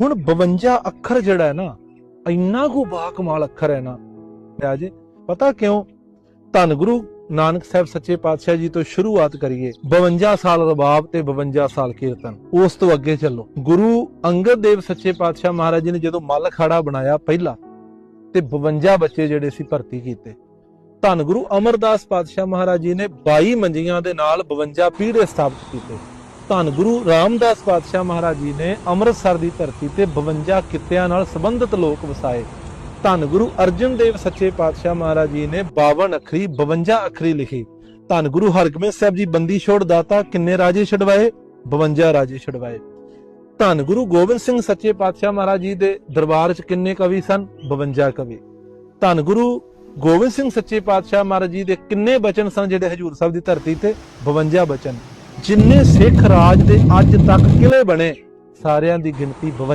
ਹੁਣ 52 ਅੱਖਰ ਜਿਹੜਾ ਹੈ ਨਾ, ਇੰਨਾ ਕੁ ਬਾ ਅੱਖਰ ਹੈ ਨਾ। ਰਾਜੇ ਪਤਾ ਕਿਉਂ? ਧੰਨ ਗੁਰੂ ਨਾਨਕ ਸਾਹਿਬ ਸੱਚੇ ਪਾਤਸ਼ਾਹ ਜੀ ਤੋਂ ਸ਼ੁਰੂਆਤ ਕਰੀਏ। 52 ਸਾਲ ਰਬਾਬ ਤੇ 52 ਸਾਲ ਕੀਰਤਨ। ਉਸ ਤੋਂ ਅੱਗੇ ਚੱਲੋ। ਗੁਰੂ ਅੰਗਦ ਦੇਵ ਸੱਚੇ ਪਾਤਸ਼ਾਹ ਮਹਾਰਾਜ ਜੀ ਨੇ ਜਦੋਂ ਮੱਲ ਖਾੜਾ ਬਣਾਇਆ ਪਹਿਲਾ, ਤੇ 52 ਬੱਚੇ ਜਿਹੜੇ ਸੀ ਭਰਤੀ ਕੀਤੇ। ਧੰਨ ਗੁਰੂ ਅਮਰਦਾਸ ਪਾਤਸ਼ਾਹ ਮਹਾਰਾਜ ਜੀ ਨੇ 22 ਮੰਜੀਆਂ ਦੇ ਨਾਲ 52 ਪੀੜੇ ਸਥਾਪਿਤ ਕੀਤੇ। ਧੰਨ ਗੁਰੂ ਰਾਮਦਾਸ ਪਾਤਸ਼ਾਹ ਮਹਾਰਾਜ ਜੀ ਨੇ ਅੰਮ੍ਰਿਤਸਰ ਦੀ ਧਰਤੀ ਤੇ 52 ਕਿੱਤਿਆਂ ਨਾਲ ਸੰਬੰਧਿਤ ਲੋਕ ਵਸਾਏ। ਧੰਨ ਗੁਰੂ ਅਰਜਨ ਦੇਵ ਸੱਚੇ ਪਾਤਸ਼ਾਹ ਮਹਾਰਾਜ ਜੀ ਨੇ 52 ਅਖਰੀ 52 ਅਖਰੀ ਲਿਖੀ। ਧੰਨ ਗੁਰੂ ਹਰਗੋਬਿੰਦ ਸਾਹਿਬ ਜੀ ਬੰਦੀ ਛੋੜ ਦਾਤਾ ਕਿੰਨੇ ਰਾਜੇ ਛਡਵਾਏ? 52 ਰਾਜੇ ਛਡਵਾਏ। ਧੰਨ ਗੁਰੂ ਗੋਬਿੰਦ ਸਿੰਘ ਸੱਚੇ ਪਾਤਸ਼ਾਹ ਮਹਾਰਾਜ ਜੀ ਦੇ ਦਰਬਾਰ 'ਚ ਕਿੰਨੇ ਕਵੀ ਸਨ? 52 ਕਵੀ। ਧੰਨ ਗੁਰੂ ਗੋਬਿੰਦ ਸਿੰਘ ਸੱਚੇ ਪਾਤਸ਼ਾਹ ਮਹਾਰਾਜ ਜੀ ਦੇ ਕਿੰਨੇ ਬਚਨ ਸਨ ਜਿਹੜੇ ਹਜੂਰ ਸਾਹਿਬ ਦੀ ਧਰਤੀ ਤੇ? 52 ਬਚਨ। ਜਿੰਨੇ ਸਿੱਖ ਰਾਜ ਦੇ ਅੱਜ ਤੱਕ ਕਿਲੇ ਬਣੇ ਸਾਰਿਆਂ ਦੀ ਗਿਣਤੀ 52